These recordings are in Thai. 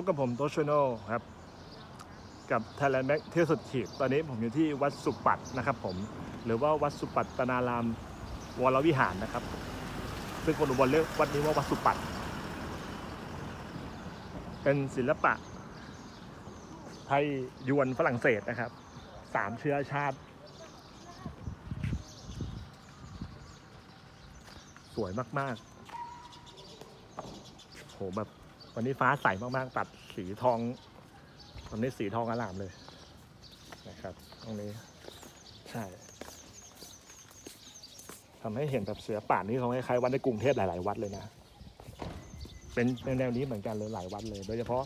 พบกับผมโตชโนครับ กับ Thailand Mac เที่ยวสุดขีด ตอนนี้ผมอยู่ที่วัดสุปัตนะครับผม หรือว่าวัดสุปัตตนารามวรวิหารนะครับ ซึ่งคนอุบลเรียกวัดนี้ว่าวัดสุปัตเป็นศิลปะ ไทยยวนฝรั่งเศสนะครับ สามเชื้อชาติ สวยมาก ๆโหแบบ วันนี้ฟ้าใสมากๆ ตัดสีทองตอนนี้สีทองอลามเลยนะครับ ตรงนี้ใช่ทำให้เห็นแบบเสือป่านนี่เขาคล้ายๆวัดในกรุงเทพหลาย ๆ วัดเลยนะ เป็นแนวนี้เหมือนกันเลยหลายวัดเลย โดยเฉพาะ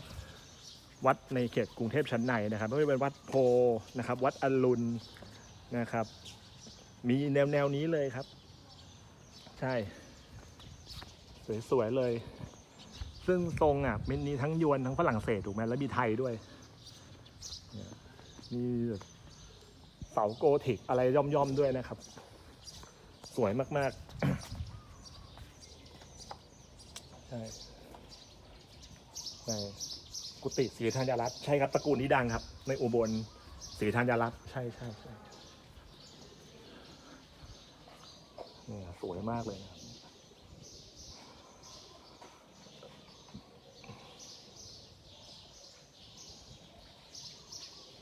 วัดในเขตกรุงเทพชั้นในนะครับไม่ว่าจะเป็นวัดโพนะครับ วัดอรุณนะครับ มีแนวแนวๆนี้เลยครับ ใช่ สวยๆเลย ซึ่งทรงอะมันมีทั้งยวนทั้งฝรั่งเศสถูกไหมแล้วมีไทยด้วยนี่ยมีเสาโกธิกอะไรย่อมๆด้วยนะครับ สวยมากๆใช่ใช่กุฏิศรีธัญรัตน์ใช่ครับตระกูลนี้ดังครับ ในอุบลศรีธัญรัตน์ใช่ใช่ใช่เนี่ยสวยมากเลยนะครับ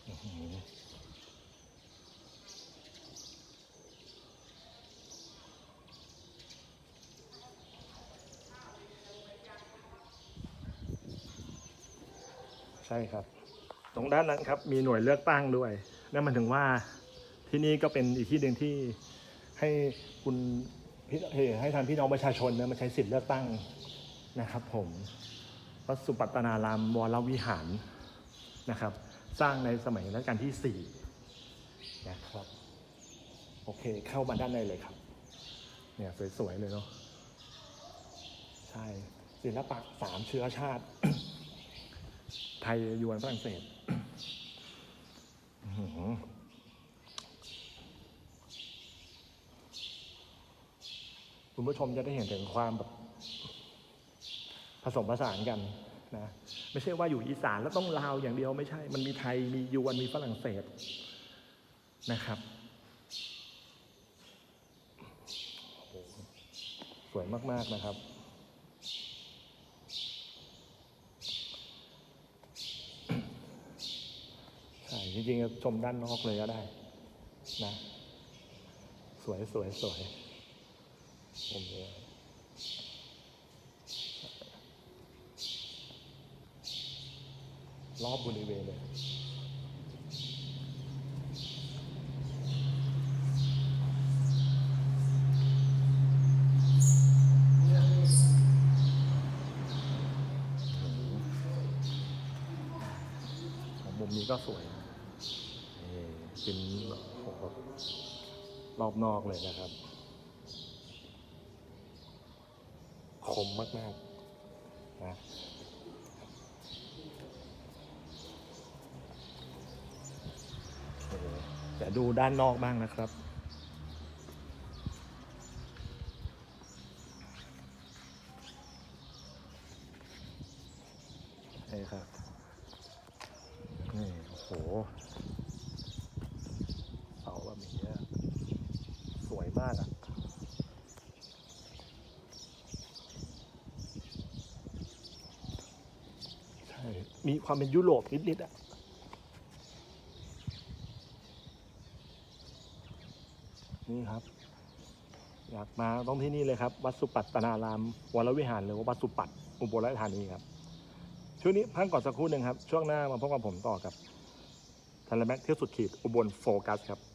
ใช่ครับ ตรงด้านนั้นครับมีหน่วยเลือกตั้งด้วยนั่นหมันถึงว่าที่นี่ก็เป็นอีกที่หนึ่งที่ให้คุณพี่ให้ทางพี่น้องประชาชนเนะมาใช้สิทธิ์เลือกตั้งนะครับผมวัดสุปัตตนารามวรวิหารนะครับ สร้างในสมัยรัชกาลที่สี่นะครับโอเคเข้ามาด้านในเลยครับ เนี่ยสวยๆเลยเนาะใช่ศิลปะสามเชื้อชาติ ไทยยวนฝรั่งเศสคุณผู้ชมจะได้เห็นถึงความแบบผสมผสานกันนะไม่ใช่ว่าอยู่อีสานแล้วต้องลาวอย่างเดียวไม่ใช่ มันมีไทยมียวนมีฝรั่งเศสนะครับสวยมาก ๆ นะครับ ใช่ จริงๆชมด้านนอกเลยก็ได้นะสวยสวยสวยผมเลยรอบบริเวณเลยของมุมนี้ก็สวย เป็นรอบนอกเลยนะครับ คมมากๆนะแต่ดูด้านนอกบ้างนะครับนี่ครับนี่โอ้โหเสาแบบนี้อะสวย มากอะใช่มีความเป็นยุโรปนิดๆอะนี่ครับ อยากมาต้องที่นี่เลยครับ วัดสุปัตตนาราม วรวิหารหรือว่าวัดสุปัตอุบลราชธานีครับ ช่วงนี้พักก่อนสักครู่หนึ่งครับ ช่วงหน้ามาพบกับผมต่อกับทันแลแม็กเที่ยวสุดขีดอุบลโฟกัสครับ